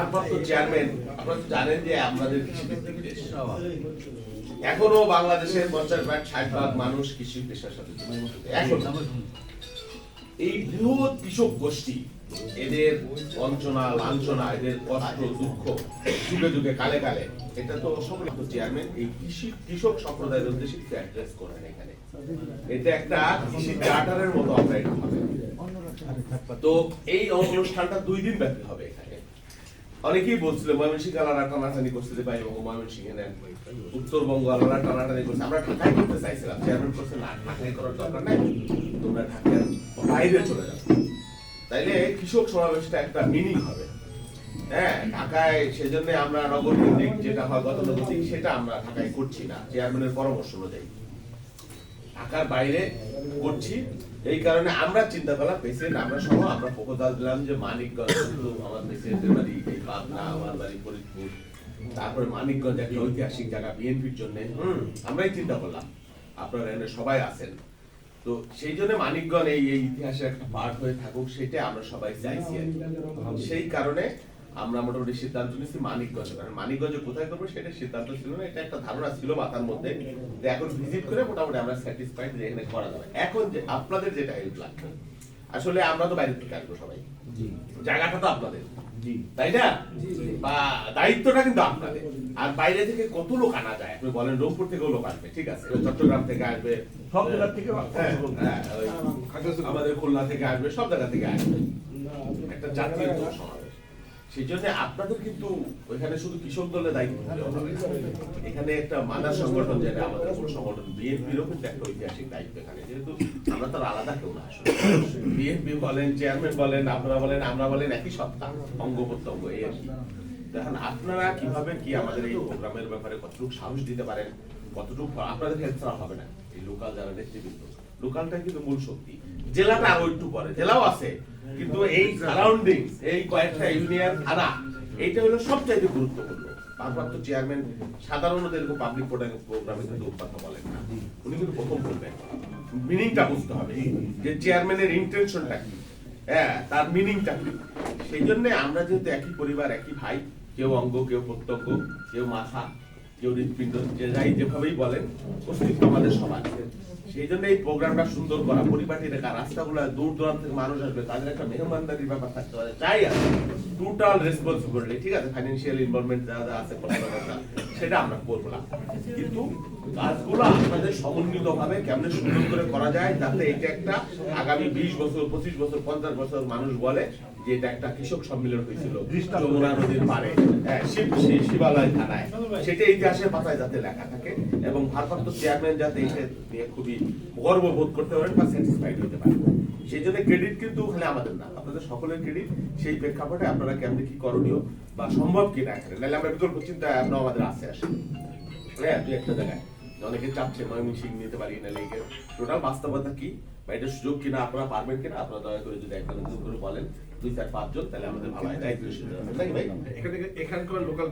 আপনাদের চেয়ারম্যান আপনারা জানেন যে এখনও বাংলাদেশের পঞ্চাশ ভাগ, ষাট ভাগ মানুষ কৃষি পেশার সাথে। এখনও এই বৃহৎ কৃষক গোষ্ঠী, এদের বঞ্চনা, লাঞ্ছনা, এদের কষ্ট, দুঃখ, যুগে যুগে, কালে কালে, এটা তো অসম্ভব চেয়ারম্যান এই কৃষি, কৃষক সম্প্রদায়ের উদ্দেশ্যে কিছু অ্যাড্রেস করেন এখানে। এটা একটা কৃষি চার্টারের মতো অপারেট হবে। তো এই অনুষ্ঠানটা দুই দিন ব্যাপী হবে এখানে। অনেকেই বলছিল, ময়মনসিংহ আলাদা টানাটানি করছে যে ভাই ময়মনসিংহ নেন উত্তরবঙ্গ আলাদা টানাটানি করছে। আমরা ঢাকায় করতে চাইছিলাম চেয়ারম্যান করছে না, ঢাকায় করার দরকার নাই। তোমরা ঢাকার বাইরে চলে যাও। তাইলে কৃষক সমাবেশটা একটা মিনিং হবে। হ্যাঁ ঢাকায় সেজন্য আমরা নগর কেন্দ্রিক যেটা হয় গতানুগতিক সেটা আমরা ঢাকায় করছি না চেয়ারম্যানের পরামর্শ অনুযায়ী। ঢাকার বাইরে করছি। এই কারণে আমরা চিন্তা করলাম পেশেন্ট আমরা সহ আমরা প্রপোজাল দিলাম যে মানিকগঞ্জ কিন্তু আমার পেশেন্টের বাড়ি এই পাবনা আমার বাড়ি ফরিদপুর তারপরে মানিকগঞ্জ একটা ঐতিহাসিক জায়গা বিএনপির জন্য। আমরাই চিন্তা করলাম আপনারা এখানে সবাই আছেন। তো সেই জন্য মানিকগঞ্জ এই এই ইতিহাসের একটা পার্ট হয়ে থাকুক সেটা আমরা সবাই চাইছি সেই কারণে আমরা মোটামুটি সিদ্ধান্ত নিচ্ছি মানিকগঞ্জে। কারণ মানিকগঞ্জে কোথায় করব সেটা সিদ্ধান্ত ছিল না এটা একটা ধারণা ছিল মাথার মধ্যে যে এখন ভিজিট করে মোটামুটি আমরা স্যাটিসফাইড যে এখানে করা যাবে। এখন যে আপনাদের যেটা হেল্প লাগবে। আসলে আমরা তো বাইরে থেকে আসব সবাই জায়গাটা তো আপনাদের। তাই না? বা দায়িত্বটা কিন্তু আপনাদের। আর বাইরে থেকে কত লোক আনা যায়? আপনি বলেন রংপুর থেকেও লোক আসবে ঠিক আছে? চট্টগ্রাম থেকে আসবে। সব জেলার থেকে হ্যাঁ, হ্যাঁ, আমাদের খুলনা থেকে আসবে সব জায়গা থেকে আসবে। একটা জাতীয় সমাবেশ সেই জন্য আপনাদের কিন্তু ওইখানে শুধু কৃষক দলের দায়িত্ব। এখানে একটা মাদার সংগঠন যেটা আমাদের মূল সংগঠন বিএনপিরও কিন্তু একটা ঐতিহাসিক দায়িত্ব এখানে। যেহেতু আমরা তো আলাদা কেউ না আসলে। বিএনপি বলেন, চেয়ারম্যান বলেন, আপনারা বলেন, আমরা বলেন, একই সত্তা, অঙ্গ প্রত্যঙ্গ এই আর দেখেন আপনারা কীভাবে কি আমাদের এই প্রোগ্রামের ব্যাপারে কতটুকু সাহস দিতে পারেন, কতটুকু আপনাদের হেল্প ছাড়া হবে না? এই লোকাল যারা নেতৃবৃন্দ। লোকালটাই কিন্তু মূল শক্তি। জেলাটা আরও একটু পরে। জেলাও আছে, কিন্তু এই সারাউন্ডিং এই কয়েকটা ইউনিয়ন থানা, এইটা হলো সবচাইতে গুরুত্বপূর্ণ। ভারপ্রাপ্ত চেয়ারম্যান সাধারণত এরকম পাবলিক প্রোগ্রামে কিন্তু বলেন না। উনি কিন্তু প্রথম বলবেন। মিনিংটা বুঝতে হবে। যে চেয়ারম্যানের ইন্টেনশনটা কি? হ্যাঁ তার মিনিংটা কি? সেই জন্য আমরা যেহেতু একই পরিবার, একই ভাই, কেউ অঙ্গ, কেউ প্রত্যঙ্গ, কেউ মাথা কেউ হৃৎপিণ্ড যে যাই যেভাবেই বলেন, অস্তিত্ব আমাদের সমাজ। সেই জন্য এই প্রোগ্রামটা সুন্দর করা, পরিপাটি রেখা, রাস্তাগুলো দূর দূরান্ত থেকে মানুষ আসবে, তাদের একটা মেহমানদারির ব্যাপার থাকতে পারে। যাই আছে টোটাল রেসপন্সিবিলিটি ঠিক আছে? ফাইন্যান্সিয়াল ইনভলভমেন্ট যা যা আছে সেটা আমরা করব না। কিন্তু কাজগুলো আপনাদের সমন্বিত ভাবে কেমনে সুন্দর করে করা যায় যাতে এটা একটা আগামী বিশ বছর পঁচিশ বছর পঞ্চাশ বছর মানুষ বলে যে এটা একটা কৃষক সম্মেলন হয়েছিল যমুনা নদীর পারে হ্যাঁ, শিবালয় থানায়। সেটা ইতিহাসের পাতায় যাতে লেখা থাকে এবং ভারপ্রাপ্ত চেয়ারম্যান যাতে এটা নিয়ে খুবই গর্ববোধ করতে পারেন বা স্যাটিসফাইড হতে পারেন। সেই জন্য ক্রেডিট কিন্তু খালি আমাদের না। আপনাদের সকলের ক্রেডিট সেই প্রেক্ষাপটে আপনারা কেমনি কি করণীয় বা সম্ভব কিনা এখানে? নাহলে আমরা বিকল্প চিন্তা এখনও আমাদের আছে আসে হ্যাঁ একটা জায়গায়। অনেকে চাচ্ছে ময়মনসিং নিতে পারি না লেগে টোটাল বাস্তবতা কি বা এটা সুযোগ কিনা আপনারা পারবেন কিনা? আপনারা দয়া করে যদি একজন করে বলেন দুই চার পাঁচজন তাহলে আমাদের ভালো হয়। এখানকার লোকাল